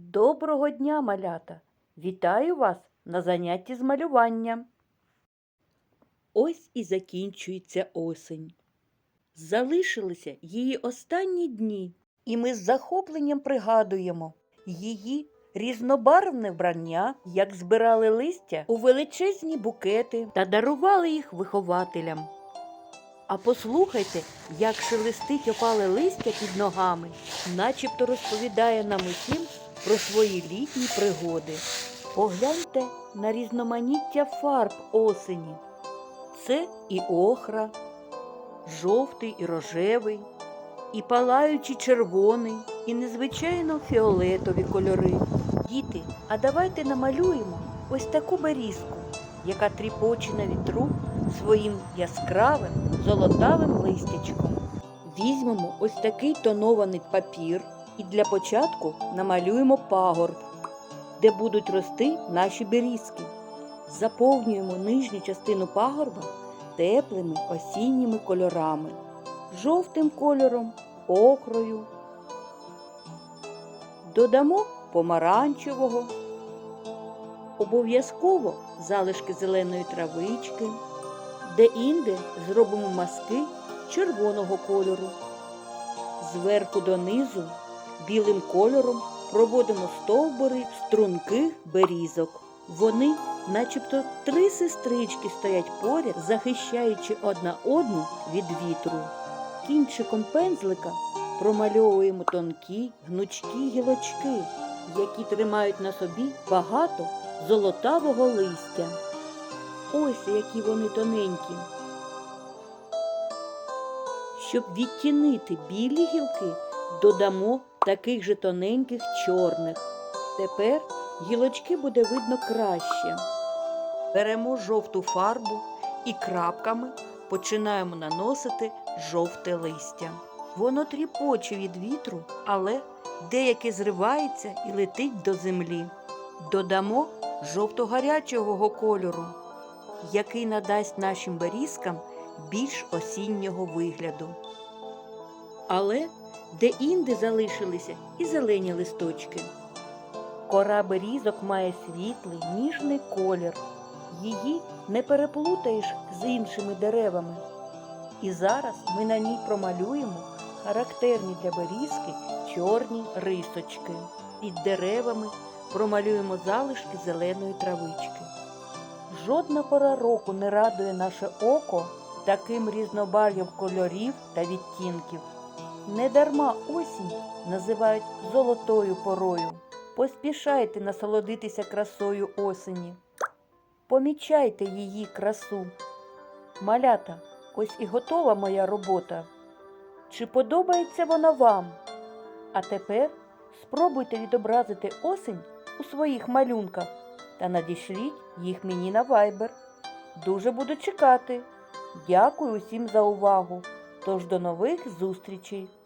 Доброго дня, малята! Вітаю вас на занятті з малювання. Ось і закінчується осень. Залишилися її останні дні, і ми з захопленням пригадуємо її різнобарвне вбрання, як збирали листя у величезні букети та дарували їх вихователям. А послухайте, як шелестить опале листя під ногами, начебто розповідає нам усім про свої літні пригоди. Погляньте на різноманіття фарб осені. Це і охра, жовтий і рожевий, і палаючий червоний, і незвичайно фіолетові кольори. Діти, а давайте намалюємо ось таку берізку, яка тріпоче на вітру своїм яскравим золотавим листячком. Візьмемо ось такий тонований папір і для початку намалюємо пагорб, де будуть рости наші берізки. Заповнюємо нижню частину пагорба теплими осінніми кольорами, жовтим кольором, охрою. Додамо помаранчевого, обов'язково залишки зеленої травички, де-інде зробимо маски червоного кольору. Зверху донизу білим кольором проводимо стовбури струнких берізок. Вони, начебто, три сестрички стоять поряд, захищаючи одна одну від вітру. Кінчиком пензлика промальовуємо тонкі гнучкі гілочки, які тримають на собі багато золотавого листя. Ось які вони тоненькі. Щоб відтінити білі гілки, додамо таких же тоненьких чорних. Тепер гілочки буде видно краще. Беремо жовту фарбу і крапками починаємо наносити жовте листя. Воно тріпоче від вітру, але деяке зривається і летить до землі. Додамо жовто-гарячого кольору, який надасть нашим берізкам більш осіннього вигляду. Але де-інде залишилися і зелені листочки. Кора берізок має світлий, ніжний колір. Її не переплутаєш з іншими деревами. І зараз ми на ній промалюємо характерні для берізки чорні рисочки. Під деревами промалюємо залишки зеленої травички. Жодна пора року не радує наше око таким різнобарв'ям кольорів та відтінків. Недарма осінь називають золотою порою. Поспішайте насолодитися красою осені. Помічайте її красу. Малята, ось і готова моя робота. Чи подобається вона вам? А тепер спробуйте відобразити осінь у своїх малюнках та надішліть їх мені на Viber. Дуже буду чекати. Дякую усім за увагу. Тож до нових зустрічей!